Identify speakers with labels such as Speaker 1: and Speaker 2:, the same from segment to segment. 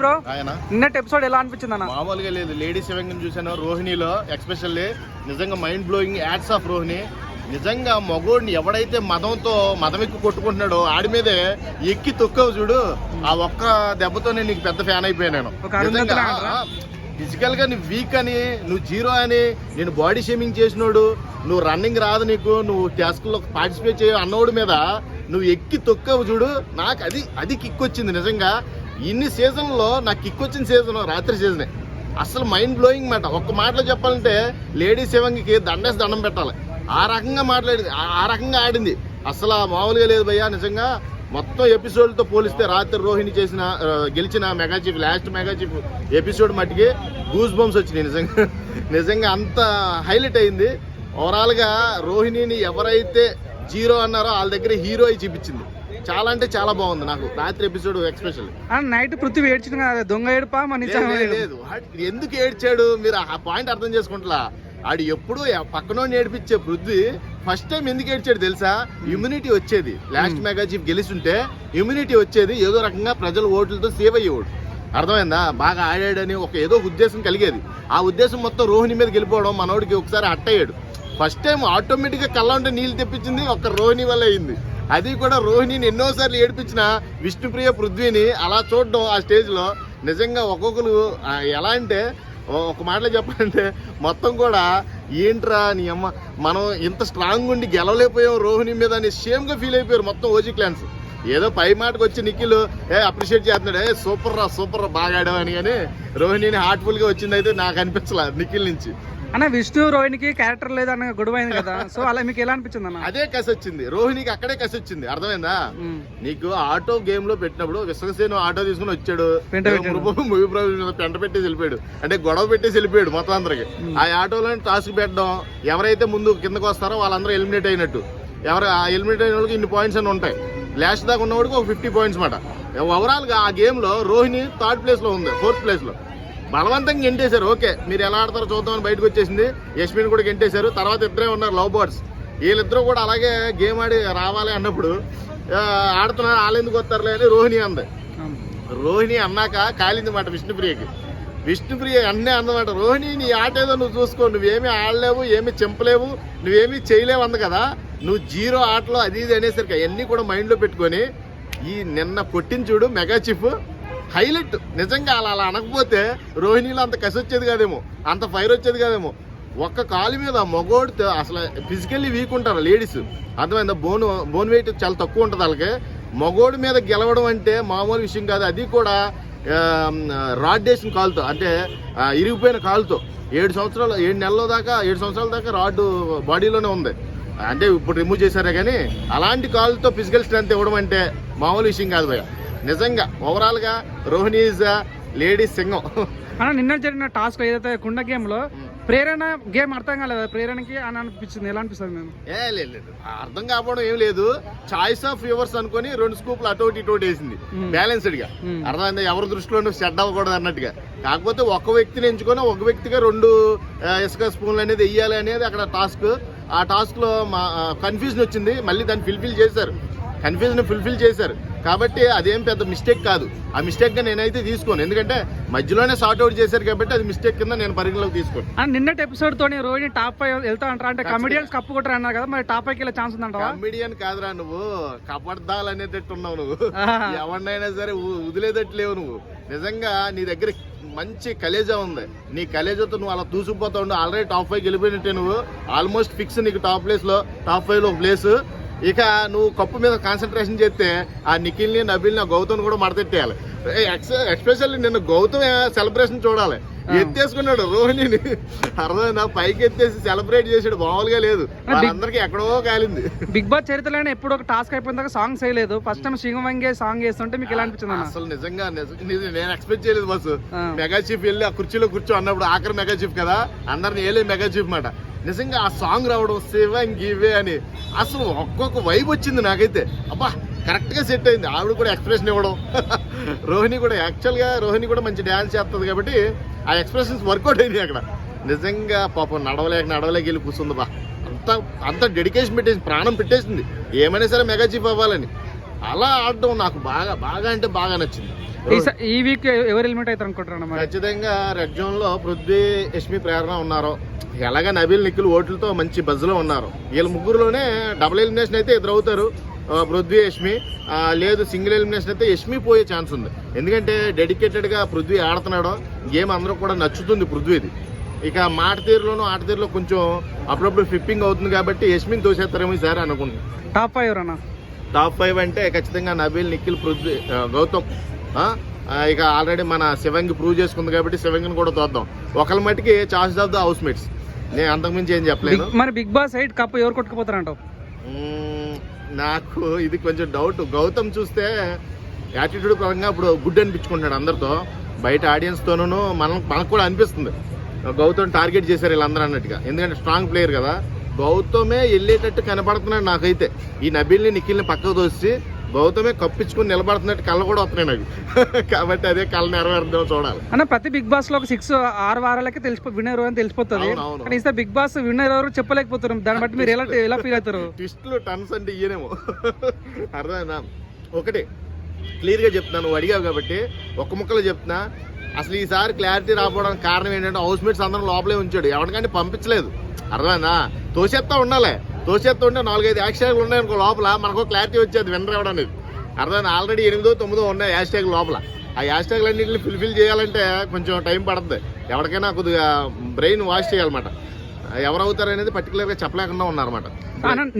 Speaker 1: Bro నిన్నటి episode ఎలా అనిపించింది అన్న?
Speaker 2: మామూలుగా లేదు. లేడీ శివంగం చూశాను. రోహిణిలో ఎక్స్పెషల్లీ నిజంగా mind blowing ads of Rohini. నిజంగా మగోడిని ఎవడైతే మదంతో మదం ఎక్కి కొట్టుకుంటున్నాడో ఆడి మీదే ఎక్కి తొక్కవు చూడు ఆ ఒక్క దెబ్బతో నేను నీకు పెద్ద ఫ్యాన్ అయిపోయాను? ఫిజికల్గా నువ్వు వీక్ అని నువ్వు జీరో అని నేను బాడీ షేమింగ్ చేసినోడు నువ్వు రన్నింగ్ రాదు నీకు నువ్వు టాస్క్లో పార్టిసిపేట్ చేయవు అన్నోడి మీద నువ్వు ఎక్కి తొక్కవు చూడు నాకు అది అది కిక్ వచ్చింది నిజంగా. ఇన్ని సీజన్లో నాకు కిక్ వచ్చిన సీజన్ రాత్రి సీజనే. అసలు మైండ్ బ్లోయింగ్ మాట ఒక్క మాటలో చెప్పాలంటే లేడీ శివంగికి దండేసి దండం పెట్టాలి. ఆ రకంగా మాట్లాడింది ఆ- రకంగా ఆడింది. అసలు మామూలుగా లేదు భయ్యా నిజంగా. మొత్తం ఎపిసోడ్తో పోలిస్తే రాత్రి రోహిణి చేసిన గెలిచిన mega chief last mega chief episode మట్టికి గూస్ బంప్స్ వచ్చినాయి నిజంగా. నిజంగా అంత హైలైట్ అయింది. ఓవరాల్గా రోహిణిని ఎవరైతే జీరో అన్నారో వాళ్ళ దగ్గర హీరో అయి చూపించింది. చాలా అంటే చాలా బాగుంది నాకు. రాత్రి ఎపిసోడ్ ఎక్స్పెషల్
Speaker 1: నైట్ పృథ్వీ ఏడ్చింది కదా దొంగ ఏడుపా మన
Speaker 2: లేదు, ఎందుకు ఏడ్చాడు? మీరు ఆ పాయింట్ అర్థం చేసుకుంటా ఆడు ఎప్పుడు పక్కన ఏడిపించే పృథ్వీ ఫస్ట్ టైం ఎందుకు ఏడ్చాడు తెలుసా? ఇమ్యూనిటీ వచ్చేది. లాస్ట్ మెగా చీఫ్ గెలిచుంటే ఇమ్యూనిటీ వచ్చేది. ఏదో రకంగా ప్రజల ఓట్లతో సేవ్ అయ్యేవాడు. అర్థమైందా? బాగా ఆడాడని ఒక ఏదో ఉద్దేశం కలిగేది. ఆ ఉద్దేశం మొత్తం రోహిణి మీద గెలిపోవడం మనోడికి ఒకసారి అట్టయ్యాడు. ఫస్ట్ టైం ఆటోమేటిక్గా కళ్ళ ఉంటే నీళ్ళు తెప్పించింది ఒక రోహిణి వల్ల అయింది. అది కూడా రోహిణిని ఎన్నోసార్లు ఏడిపించిన విష్ణుప్రియ పృథ్వీని అలా చూడడం ఆ స్టేజ్లో నిజంగా ఒక్కొక్కరు ఎలా అంటే ఒక మాటలో చెప్పాలంటే మొత్తం కూడా ఏంట్రా నీ అమ్మ మనం ఇంత స్ట్రాంగ్ ఉండి గెలవలేకపోయాం రోహిణి మీద అని సేమ్గా ఫీల్ అయిపోయారు మొత్తం ఓజీ క్లాన్స్ ఏదో పై మాటకు వచ్చి నిఖిల్ ఏ అప్రిషియేట్ చేస్తున్నాడు. ఏ సూపర్ రా సూపర్ రా బాగా ఆడావని కానీ రోహిణిని హార్ట్ఫుల్గా వచ్చింది అయితే నాకు అనిపించలే నిఖిల్ నుంచి.
Speaker 1: అన్న విష్ణు రోహిణికి క్యారెక్టర్ లేదన్న గొడవ అయింది కదా. సో అలా మీకు ఎలా అనిపించింది అన్న?
Speaker 2: అదే కసి వచ్చింది రోహిణికి అక్కడే కసి వచ్చింది అర్థమైందా. నీకు ఆటో గేమ్లో పెట్టినప్పుడు విశ్వసేను ఆటో తీసుకుని వచ్చాడు. మూవీ పెంట పెట్టేసి వెళ్ళిపోయాడు. అంటే గొడవ పెట్టేసి వెళ్ళిపోయాడు మొత్తం అందరికి. ఆ ఆటోలో టాస్క్ పెట్టడం ఎవరైతే ముందు కిందకు వస్తారో వాళ్ళందరూ ఎలిమినేట్ అయినట్టు. ఎవరు ఆ ఎలిమినేట్ అయిన వాళ్ళకి ఇన్ని పాయింట్స్ అని ఉంటాయి. లాస్ట్ దాకా ఉన్నవాడికి ఒక ఫిఫ్టీ పాయింట్స్ మాట. ఓవరాల్గా ఆ గేమ్లో రోహిణి థర్డ్ ప్లేస్లో ఉంది ఫోర్త్ ప్లేస్లో. బలవంతంగా గెంటేశారు. ఓకే మీరు ఎలా ఆడతారో చూద్దామని బయటకు వచ్చేసింది. యశ్మిన్ కూడా గెంటేశారు. తర్వాత ఇద్దరే ఉన్నారు లవ్ బర్డ్స్. వీళ్ళిద్దరూ కూడా అలాగే గేమ్ ఆడి రావాలి అన్నప్పుడు ఆడుతున్నారు వాళ్ళు ఎందుకు వస్తారులే అని రోహిణి అంది. రోహిణి అన్నాక కాలింది మాట విష్ణుప్రియకి. విష్ణుప్రియ అన్నే అందమాట రోహిణి నీ ఆట ఏదో నువ్వు చూసుకో నువ్వేమీ ఆడలేవు ఏమీ చెంపలేవు నువ్వేమీ చేయలేవు అంది కదా. నువ్వు జీరో ఆటలో అది ఇది అనేసరికి అవన్నీ కూడా మైండ్లో పెట్టుకొని ఈ నిన్న కొట్టిన చూడు మెగా చిఫ్ హైలైట్. నిజంగా అలా అలా అనకపోతే రోహిణిలో అంత కసి వచ్చేది కాదేమో. అంత ఫైర్ వచ్చేది కాదేమో. ఒక్క కాలు మీద మగోడితో అసలు ఫిజికల్లీ వీక్ ఉంటారు లేడీస్. అర్థమైందా? బోన్ బోన్ వెయిట్ చాలా తక్కువ ఉంటుంది వాళ్ళకి. మగోడి మీద గెలవడం అంటే మామూలు విషయం కాదు. అది కూడా రాడ్ వేసిన కాలుతో అంటే ఇరిగిపోయిన కాలుతో. ఏడు సంవత్సరాలు ఏడు నెలల దాకా ఏడు సంవత్సరాల దాకా రాడ్డు బాడీలోనే ఉంది. అంటే ఇప్పుడు రిమూవ్ చేశారే కానీ అలాంటి కాలుతో ఫిజికల్ స్ట్రెంత్ ఇవ్వడం అంటే మామూలు విషయం కాదు భయ నిజంగా ఓవరాల్గా రోహిణి ఈజ్ లేడీస్ సింగం
Speaker 1: అన్న నిన్న జరిగిన టాస్క్ ఏదైతే కుండ గేమ్లో ప్రేరణ గేమ్ అర్థం కాలేదు? ప్రేరణకి అని అనిపించింది. ఎలా అనిపిస్తుంది మేము
Speaker 2: ఏ లేదు అర్థం కాకపోవడం ఏం లేదు. చాయిస్ ఆఫ్ వ్యూవర్స్ అనుకొని రెండు స్కూప్లు అటు ఒకటి ఇటు ఒకటి వేసింది.
Speaker 1: బ్యాలెన్స్డ్గా.
Speaker 2: అర్థమైంది? ఎవరి దృష్టిలోనూ సెట్ అవ్వకూడదు అన్నట్టుగా. కాకపోతే ఒక వ్యక్తిని ఎంచుకొని ఒక వ్యక్తిగా రెండు ఇసుక స్పూన్లు అనేది వెయ్యాలి అనేది అక్కడ టాస్క్. ఆ టాస్క్లో మా కన్ఫ్యూజన్ వచ్చింది. మళ్ళీ దాన్ని ఫుల్ఫిల్ చేశారు. కన్ఫ్యూజన్ ఫుల్ఫిల్ చేశారు. కాబట్టి అదేం పెద్ద మిస్టేక్ కాదు. ఆ మిస్టేక్గా నేనైతే తీసుకోను. ఎందుకంటే మధ్యలోనే సార్ట్ అవుట్ చేశారు కాబట్టి అది మిస్టేక్ కింద నేను పరిగణలోకి తీసుకోను.
Speaker 1: అండ్ నిన్నటి ఎపిసోడ్ తోని రోహిణి టాప్ పై వెళ్తా అంటారా? అంటే కమెడియన్స్ కప్పు కొట్టరు అన్నారు కదా మరి టాప్ వెళ్ళే ఛాన్స్ ఉందంటావా?
Speaker 2: కామెడియన్ కాదురా నువ్వు. కబడ్దాలు అనేటట్టు ఉన్నావు నువ్వు. ఎవరినైనా సరే వదిలేదట్టు లేవు నువ్వు. నిజంగా నీ దగ్గర మంచి కలేజా ఉంది. నీ కలేజాతో నువ్వు అలా దూసుకుపోతా ఉండు ఆల్రెడీ టాప్ ఫైవ్ గెలిపోయినట్టే నువ్వు. ఆల్మోస్ట్ ఫిక్స్ నీకు టాప్ ప్లేస్లో టాప్ ఫైవ్లో ప్లేస్ ఇక నువ్వు కప్పు మీద కాన్సన్ట్రేషన్ చేస్తే ఆ నిఖిల్ని నబిల్ని ఆ గౌతమ్ కూడా మడతెట్టేయాలి ఎక్స్పెషల్లీ నిన్ను గౌతమ్ సెలబ్రేషన్ చూడాలి. ఎత్తేసుకున్నాడు రోహిణిని. అర్థమైందా? పైకి ఎత్తేసి సెలబ్రేట్ చేసాడు. మామూలుగా లేదు. వాళ్ళందరికీ ఎక్కడో కాలింది.
Speaker 1: బిగ్ బాస్ చరిత్రలోనే ఎప్పుడు ఒక టాస్క్ అయిపోయిన దాకా సాంగ్ చేయలేదు. ఫస్ట్ టైం సింగవంగే సాంగ్ చేస్తుంటే మీకు ఎలా అనిపించింది
Speaker 2: అసలు నిజంగా నిజ- నిజ- నేను ఎక్స్పెక్ట్ చేయలేదు బస్సు. మెగా చీఫ్ వెళ్ళి ఆ కుర్చీలో కూర్చో అన్నప్పుడు ఆఖరి మెగా చీఫ్ కదా? అందరిని ఏలే మెగా చీఫ్ మాట. నిజంగా ఆ సాంగ్ రావడం శివం గివే అని. అసలు ఒక్కొక్క వైబ్ వచ్చింది నాకైతే. అబ్బా కరెక్ట్గా సెట్ అయింది. ఆవిడ కూడా ఎక్స్ప్రెషన్ ఇవ్వడం. రోహిణి కూడా యాక్చువల్గా రోహిణి కూడా మంచి డ్యాన్స్ చేస్తుంది కాబట్టి ఆ ఎక్స్ప్రెషన్స్ వర్కౌట్ అయింది అక్కడ. నిజంగా పాపం నడవలేక నడవలేక వెళ్ళి కూర్చుంది బా. అంత అంత డెడికేషన్ పెట్టేసి ప్రాణం పెట్టేసింది. ఏమైనా సరే మెగా చీఫ్ అవ్వాలని. అలా ఆడడం నాకు బాగా బాగా అంటే బాగా నచ్చింది.
Speaker 1: ఈ వీక్ ఎవరు ఎలిమినేట్ అవుతారు అనుకుంటున్నాను మరి?
Speaker 2: ఖచ్చితంగా రెడ్ జోన్లో పృథ్వీ యష్మి ప్రేరణ ఉన్నారు. ఎలాగా నబీల్ నిఖిల్ ఓట్లతో మంచి బజ్లో ఉన్నారు. వీళ్ళ ముగ్గురులోనే డబుల్ ఎలిమినేషన్ అయితే ఇద్దరు అవుతారు పృథ్వీ యష్మి. లేదు సింగిల్ ఎలిమినేషన్ అయితే యష్మి పోయే ఛాన్స్ ఉంది. ఎందుకంటే డెడికేటెడ్గా పృథ్వీ ఆడుతున్నాడు గేమ్ అందరూ కూడా నచ్చుతుంది పృథ్వీది. ఇక మాట తీరులోనూ ఆట తీరులో కొంచెం అప్పుడప్పుడు ఫిప్పింగ్ అవుతుంది కాబట్టి యష్మిని తోసేస్తారేమో ఈసారి అనుకుంటున్నాను.
Speaker 1: టాప్ ఫైవ్ ఎవరన్నా?
Speaker 2: టాప్ ఫైవ్ అంటే ఖచ్చితంగా నబీల్ నిఖిల్ పృథ్వీ గౌతమ్. ఇక ఆల్రెడీ మన శివంగి ప్రూవ్ చేసుకుంది కాబట్టి శివంగిని కూడా చూద్దాం ఒకళ్ళ మట్టికి charge of the house mates నేను అంతకుమించి ఏం చెప్పలేను.
Speaker 1: బిగ్- మరి బిగ్ బాస్ ఎయిట్ కప్ ఎవరు కొట్టుకుపోతారంటావు?
Speaker 2: నాకు ఇది కొంచెం డౌట్ గౌతమ్ చూస్తే యాటిట్యూడ్ పరంగా ఇప్పుడు గుడ్ అనిపించుకుంటాడు అందరితో. బయట ఆడియన్స్ తోనూ మనం మనకు కూడా అనిపిస్తుంది. గౌతమ్ టార్గెట్ చేశారు వీళ్ళందరూ అన్నట్టుగా. ఎందుకంటే స్ట్రాంగ్ ప్లేయర్ కదా. గౌతమే వెళ్ళేటట్టు కనపడుతున్నాడు నాకైతే. ఈ నబీల్ని నిఖిల్ని పక్కకు తోసి గౌతమే కప్పించుకుని నిలబడుతున్నట్టు కళ్ళు కూడా వస్తున్నాయి నాకు. కాబట్టి అదే కళ్ళు నెరవేరుద్దాం చూడాలి.
Speaker 1: అన్న ప్రతి బిగ్ బాస్లో ఒక సిక్స్ ఆరు వారాలకే తెలిసిపో విన్నర్ అని తెలిసిపోతుంది. కానీ ఈసారి బిగ్ బాస్ విన్నర్ ఎవరు చెప్పలేకపోతున్నారు దాన్ని బట్టి మీరు ఎలా ఎలా ఫీల్ అవుతారు?
Speaker 2: ట్విస్టులు టన్స్ అంటే ఇయ్యనేమో. అర్థమైందా? ఒకటి క్లియర్గా చెప్తున్నాను నువ్వు అడిగావు కాబట్టి ఒక్క ముక్కలో చెప్తున్నా. అసలు ఈసారి క్లారిటీ రాకపోవడానికి కారణం ఏంటంటే హౌస్ మేట్స్ అందరం లోపలే ఉంచాడు. ఎవరికంటే పంపించలేదు. అర్థమైందా? తోసేస్తా ఉండాలి. తోసేస్తా ఉంటే నాలుగైదు హ్యాష్ ట్యాగ్లు ఉన్నాయనుకో లోపల మనకు క్లారిటీ వచ్చేది విన్నర్ ఎవడం అనేది. అర్థమైందా? ఆల్రెడీ ఎనిమిదో తొమ్మిదో ఉన్నాయి హ్యాష్ ట్యాగ్ లోపల. ఆ హ్యాష్ ట్యాగ్లు అన్నింటిని ఫుల్ఫిల్ చేయాలంటే కొంచెం టైం పడుతుంది. ఎవరికైనా కొద్దిగా బ్రెయిన్ వాష్ చేయాలన్నమాట. ఎవరు అవుతారు అనేది పర్టికులర్గా చెప్పలేకుండా ఉన్నారన్నమాట.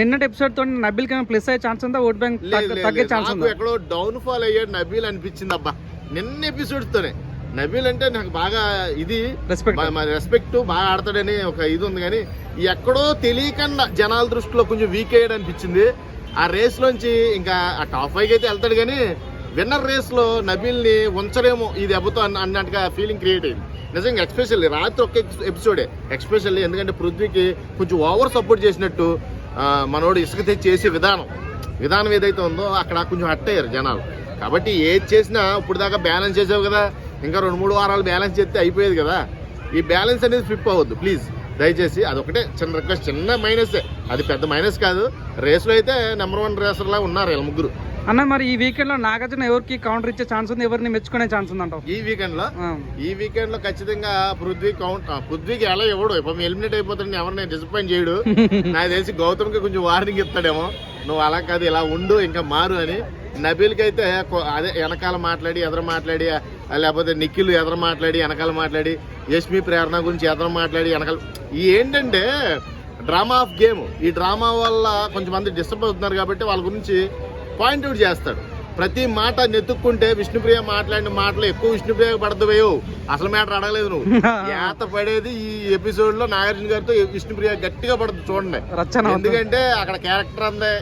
Speaker 1: నిన్నటి ఎపిసోడ్తో నబిల్కి ప్లస్ అయ్యే ఛాన్స్ ఉందా? ఓట్ బ్యాంక్ తగ్గే. ఛాన్స్
Speaker 2: ఎక్కడో డౌన్ ఫాల్ అయ్యాడు నబీల్ అనిపించింది అబ్బా. నిన్న ఎపిసోడ్స్ తోనే. నబీల్ అంటే నాకు బాగా ఇది
Speaker 1: రెస్పెక్ట్
Speaker 2: రెస్పెక్ట్ బాగా ఆడతాడని ఒక ఇది ఉంది. కానీ ఎక్కడో తెలియకుండా జనాల దృష్టిలో కొంచెం వీక్ అయ్యాడు అనిపించింది. ఆ రేస్ లోంచి ఇంకా ఆ టాప్ ఫైవ్ అయితే వెళ్తాడు కానీ విన్నర్ రేస్లో నబీల్ని ఉంచరేమో ఈ దెబ్బతో అన్న అన్నట్టుగా ఫీలింగ్ క్రియేట్ అయింది. నిజంగా ఎక్స్పెషల్లీ రాత్రి ఒక్క ఎపిసోడే. ఎక్స్పెషల్లీ ఎందుకంటే పృథ్వీకి కొంచెం ఓవర్ సపోర్ట్ చేసినట్టు మనోడు ఇసుక తెచ్చి చేసే విధానం. విధానం ఏదైతే ఉందో అక్కడ కొంచెం హట్ అయ్యారు జనాలు. కాబట్టి ఏది చేసినా ఇప్పుడు దాకా బ్యాలెన్స్ చేసావు కదా. ఇంకా రెండు మూడు వారాలు బ్యాలెన్స్ చేస్తే అయిపోయేది కదా. ఈ బ్యాలెన్స్ అనేది ఫ్లిప్ అవ్వద్దు ప్లీజ్. దయచేసి అదొకటే చిన్న రిక్వెస్ట్ చిన్న మైనస్. అది పెద్ద మైనస్ కాదు. రేస్లో అయితే నెంబర్ వన్ రేసర్లా ఉన్నారు వీళ్ళ ముగ్గురు.
Speaker 1: అన్న మరి ఈ వీకెండ్లో నాగార్జున ఎవరికి కౌంటర్ ఇచ్చే ఛాన్స్ ఉంది? ఎవరిని మెచ్చుకునే ఛాన్స్ ఉందంటావు?
Speaker 2: ఈ
Speaker 1: వీకెండ్లో.
Speaker 2: ఈ వీకెండ్లో ఖచ్చితంగా పృథ్వీ కౌంట్ పృథ్వీకి ఎలా ఇవ్వడు? ఇప్పుడు ఎలిమినేట్ అయిపోతాడని ఎవరిని డిసప్పాయింట్ చేయడు. నాకు తెలిసి గౌతమ్కి కొంచెం వార్నింగ్ ఇస్తాడేమో. నువ్వు అలా కాదు ఇలా ఉండు ఇంకా మారు అని. నబీల్కి అయితే అదే వెనకాల మాట్లాడి ఎదర మాట్లాడి లేకపోతే నిఖిల్ ఎదర మాట్లాడి వెనకాల మాట్లాడి యష్మి ప్రేరణ గురించి ఎదర మాట్లాడి వెనకాల ఈ ఏంటంటే డ్రామా ఆఫ్ గేమ్. ఈ డ్రామా వల్ల కొంచెం మంది డిస్టర్బ్ అవుతున్నారు కాబట్టి వాళ్ళ గురించి పాయింట్ అవుట్ చేస్తాడు. ప్రతి మాట నెతుక్కుంటే విష్ణుప్రియ మాట్లాడిన మాటలు ఎక్కువ విష్ణుప్రియ పడతావేయో అసలు మ్యాటర్ అడగలేదు నువ్వు. ఏత పడేది ఈ ఎపిసోడ్లో నాగార్జున గారితో విష్ణుప్రియ గట్టిగా పడుతుంది చూడండి. ఎందుకంటే అక్కడ క్యారెక్టర్ ఉంది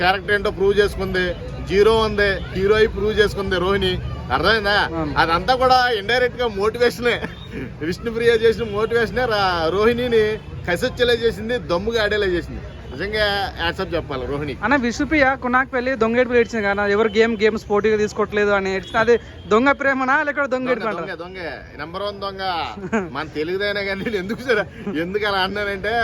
Speaker 2: క్యారెక్టర్ ఏంటో ప్రూవ్ చేసుకుంది జీరో ఉంది హీరో అయి ప్రూవ్ చేసుకుంది రోహిణి. అర్థమైందా. అదంతా కూడా ఇండైరెక్ట్గా మోటివేషనే విష్ణుప్రియ చేసిన మోటివేషనే రోహిణిని కసొచ్చేలా చేసింది దమ్ముగా ఆడేలా చేసింది. నిజంగా చెప్పాలి రోహిణి.
Speaker 1: అన్న విష్ణుప్రియ కొనాకు వెళ్ళి దొంగ ఏడుపులు ఏడ్చింది కదా ఎవరు గేమ్ గేమ్స్ పోటీగా తీసుకోవట్లేదు అని ఏడ్చింది అది దొంగ ప్రేమనా లేకపోతే దొంగ
Speaker 2: దొంగ దొంగ నెంబర్ వన్ దొంగ. మన తెలుగుదైనా కానీ ఎందుకు సరే ఎందుకు అలా అన్నానంటే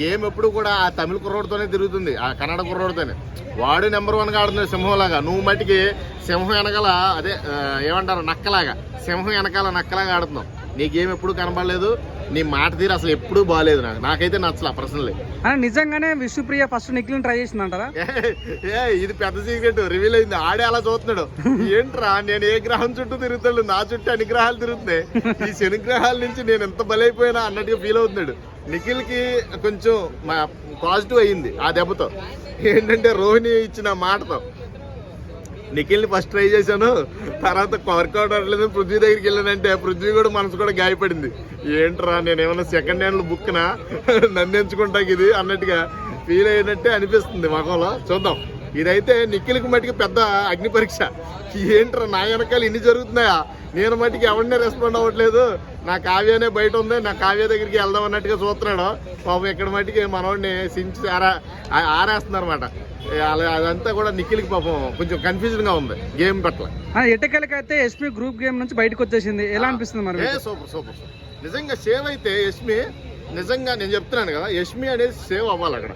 Speaker 2: గేమ్ ఎప్పుడు కూడా ఆ తమిళ కుర్రోడితోనే తిరుగుతుంది ఆ కన్నడ కుర్రోడితోనే. వాడు నెంబర్ వన్గా ఆడుతున్నాడు సింహంలాగా నువ్వు మట్టికి సింహం వెనకాల అదే ఏమంటారు నక్కలాగా సింహం వెనకాల నక్కలాగా ఆడుతున్నావు. నీ గేమ్ ఎప్పుడు కనబడలేదు? నీ మాట తీరు అసలు ఎప్పుడూ బాగాలేదు నాకు. నాకైతే నచ్చలా పర్సనల్లీ
Speaker 1: అన్న నిజంగానే విష్ణుప్రియ ఫస్ట్ నిఖిల్ ట్రై చేసింది అంటారా
Speaker 2: ఏ ఇది పెద్ద సీక్రెట్ రివీల్ అయింది. ఆడే అలా చూస్తున్నాడు. ఏంట్రా నేను ఏ గ్రహం చుట్టూ తిరుగుతాడు నా చుట్టూ అన్ని గ్రహాలు తిరుగుతున్నాయి. ఈ శని గ్రహాల నుంచి నేను ఎంత బలైపోయినా అన్నట్టుగా ఫీల్ అవుతున్నాడు. నిఖిల్కి కొంచెం పాజిటివ్ అయ్యింది ఆ దెబ్బతో. ఏంటంటే రోహిణి ఇచ్చిన మాటతో. నిఖిల్ని ఫస్ట్ ట్రై చేశాను. తర్వాత వర్కౌట్ అవ్వట్లేదు. పృథ్వీ దగ్గరికి వెళ్ళానంటే పృథ్వీ కూడా మనసు కూడా గాయపడింది. ఏంట్రా నేను ఏమన్నా సెకండ్ హ్యాండ్ బుక్నా నన్ను ఎంచుకుంటాకి ఇది? అన్నట్టుగా ఫీల్ అయినట్టే అనిపిస్తుంది మగంలో చూద్దాం. ఇదైతే నిఖిల్కి మటుకు పెద్ద అగ్ని పరీక్ష. ఏంట్రా నా వెనకాల ఇన్ని జరుగుతున్నాయా? నేను మటుకి ఎవరినే రెస్పాండ్ అవ్వట్లేదు. నా కావ్యనే బయట ఉంది నా కావ్య దగ్గరికి వెళ్దాం అన్నట్టుగా చూస్తున్నాడు. పాపం ఇక్కడ మటుకి మనోడిని సించి ఆరా ఆ- ఆరేస్తున్నారు అనమాట అదంతా కూడా నిఖిల్కి పాపం కొంచెం కన్ఫ్యూజన్గా ఉంది గేమ్ పట్ల.
Speaker 1: అన్న ఎట్టకెలకైతే ఎస్పీ గ్రూప్ గేమ్ నుంచి బయటకు వచ్చేసింది. ఎలా అనిపిస్తుంది మరి?
Speaker 2: సూపర్ సూపర్ నిజంగా సేవ్ అయితే యష్మి నిజంగా నేను చెప్తున్నాను కదా యష్మి అనేది సేవ్ అవ్వాలి అక్కడ.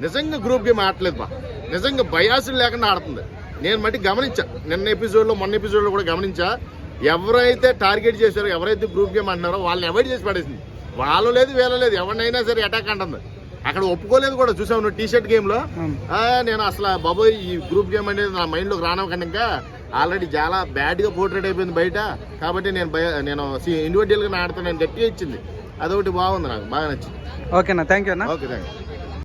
Speaker 2: నిజంగా గ్రూప్ గేమ్ ఆడలేదు బా. నిజంగా బయాసులు లేకుండా ఆడుతుంది. నేను మట్టి గమనించా. నిన్న ఎపిసోడ్లో మొన్న ఎపిసోడ్లో కూడా గమనించా. ఎవరైతే టార్గెట్ చేశారో ఎవరైతే గ్రూప్ గేమ్ అంటున్నారో వాళ్ళని అవాయిడ్ చేసి పడేసింది. వాళ్ళు లేదు వీళ్ళ లేదు ఎవరినైనా సరే అటాక్ అంటుంది. అక్కడ ఒప్పుకోలేదు కూడా చూసావు నువ్వు టీ షర్ట్ గేమ్లో?
Speaker 1: అవును.
Speaker 2: ఆ, నేను అసలు బాబోయ్ ఈ గ్రూప్ గేమ్ అనేది నా మైండ్లోకి రానవ్వకుండా ఇంకా. ఆల్రెడీ చాలా బ్యాడ్గా పోర్ట్రేట్ అయిపోయింది బయట. కాబట్టి నేను భయ నేను ఇండివిజువల్గా ఆడుతాను గట్టిగా ఇచ్చింది. అదొకటి బాగుంది నాకు బాగా నచ్చింది.
Speaker 1: ఓకేనా థ్యాంక్ యూ అన్న.
Speaker 2: Okay thank